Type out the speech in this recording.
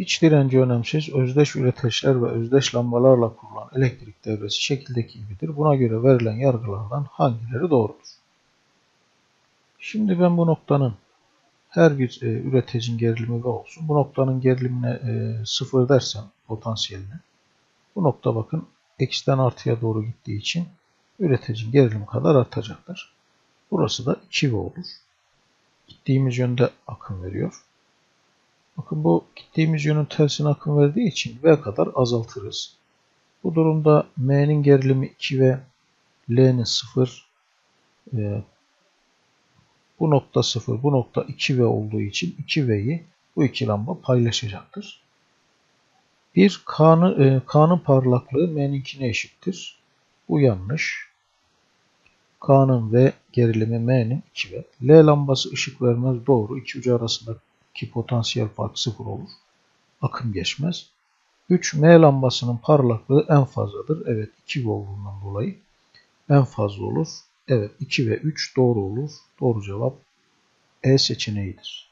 İç direnci önemsiz, özdeş üreticiler ve özdeş lambalarla kurulan elektrik devresi şekildeki gibidir. Buna göre verilen yargılardan hangileri doğrudur? Şimdi ben bu noktanın her bir e, üreticinin gerilimi V olsun. Bu noktanın gerilimine e, 0 dersem potansiyeline. Bu nokta bakın eksiden artıya doğru gittiği için üreticinin gerilimi kadar artacaktır. Burası da 2V olur. Gittiğimiz yönde akım veriyor. Bakın bu gittiğimiz yönün tersine akım verdiği için V kadar azaltırız. Bu durumda M'nin gerilimi 2 ve L'nin 0. E, bu nokta 0, bu nokta 2V olduğu için 2V'yi bu iki lamba paylaşacaktır. Bir K'nın e, K'nın parlaklığı M'ninkine eşittir. Bu yanlış. K'nın ve gerilimi M'nin 2V. L lambası ışık vermez doğru. İki ucu arasındaki potansiyel fark 0 olur. Akım geçmez. 3 M lambasının parlaklığı en fazladır. Evet 2V olduğundan dolayı en fazla olur. Evet 2 ve 3 doğru olur. Doğru cevap E seçeneğidir.